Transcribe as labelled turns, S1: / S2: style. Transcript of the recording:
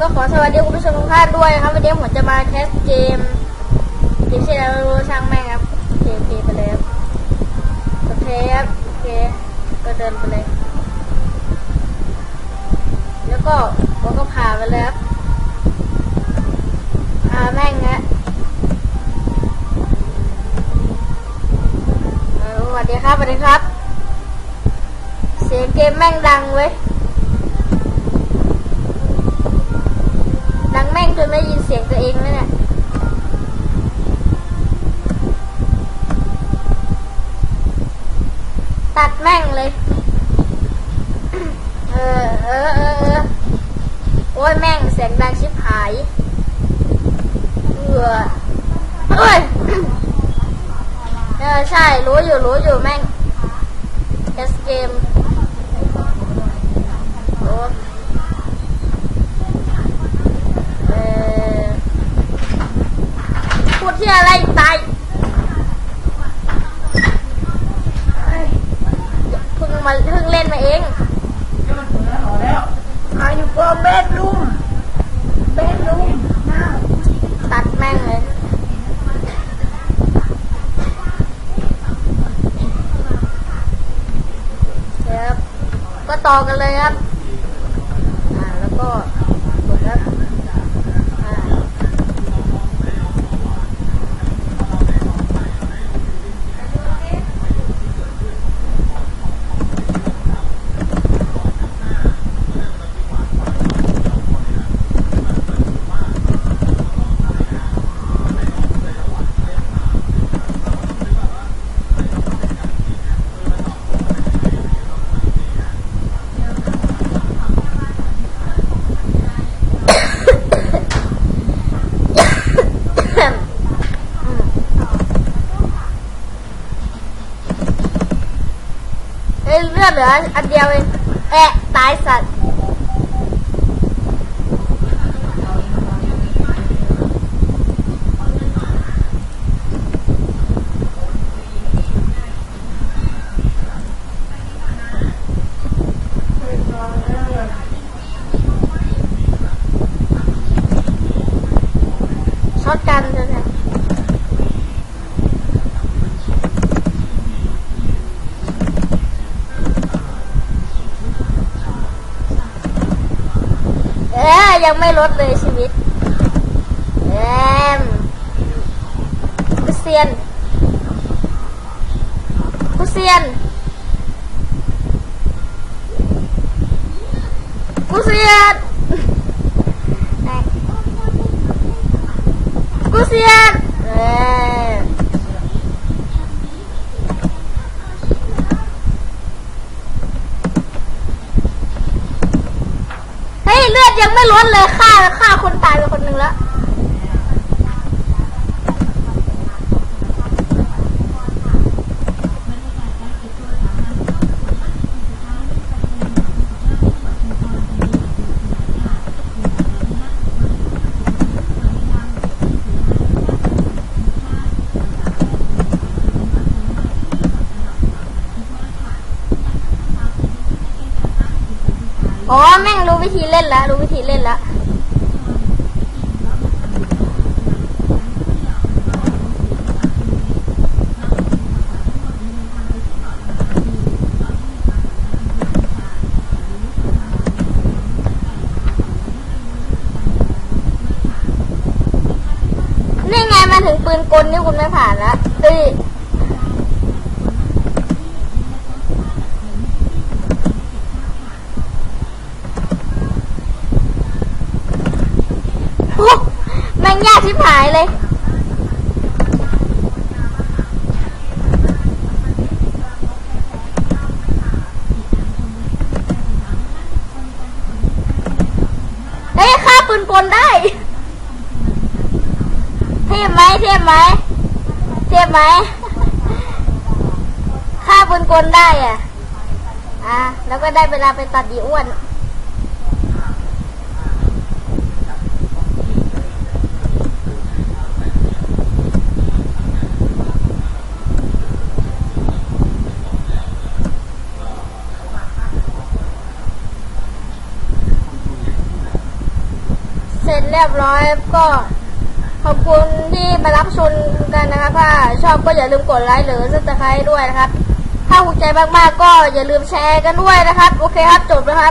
S1: ก็ขอสวัสดีคุณผู้ชมทุกท่านด้วยนะครับวันนี้ผมจะมาเทสเกมเกมชื่ออะไรไม่รู้ช่างแม่งครับเกมเพลย์ไปเลยครับเทปโอเคก็เดินไปเลย แล้วก็ผมก็ผ่าไปเลยครับอ่าแม่งฮะสวัสดีครับสวัสดีครับ เสียงเกมแม่งดังเว้ย นไม่ได้ยินเสียงตัวเองเลยเนี่ยตัดแม่งเลยเออเออเออเออโอ้ยแม่งเสียงดังชิบหายเออเอ้ยเออใช่รู้อยู่รู้อยู่แม่งเอสเกมโอ้เออพูดที่อะไรตายเอ้ยเพิ่ง มาเพิ่งเล่นมาเอง
S2: Are you for bedroom? Bedroom now.
S1: ตัดแม่งเลยเดี๋ยวครับก็ต่อกันเลยครับ อ่าแล้วก็กดครับอ่า เลือดเหลืออันเดียวเองแอะตายสัตว์ช็อตกันใช่ไหมเอ๊ะ ยังไม่ลดเลยชีวิตแอมกุเซียนกุเซียนกุเซียนกุเซียนเออเฮ้ ยังไม่ลดเลยฆ่าฆ่าคนตายไปคนหนึ่งแล้วอ๋อแม่ วิธีเล่นแล้ว รู้วิธีเล่นแล้วนี่ไงมาถึงปืนกลนี่คุณไม่ผ่านแล้วเอ้ย โอ้แม่ง ยากชิบหายเลย เฮ้ยฆ่าปืนกลได้ เทพไหมเทพไหมเทพไหมฆ่าปืนกลได้อะ อะ แล้วก็ได้เวลาไปตัดดีอ้วน จเรียบร้อยก็ขอบคุณที่มารับชมกันนะครับถ้าชอบก็อย่าลืมกดไลค์หรือซับสไครต์ด้วยนะครับ ถ้าถูกใจมากๆก็อย่าลืมแชร์กันด้วยนะครับ โอเคครับจบแล้วครับ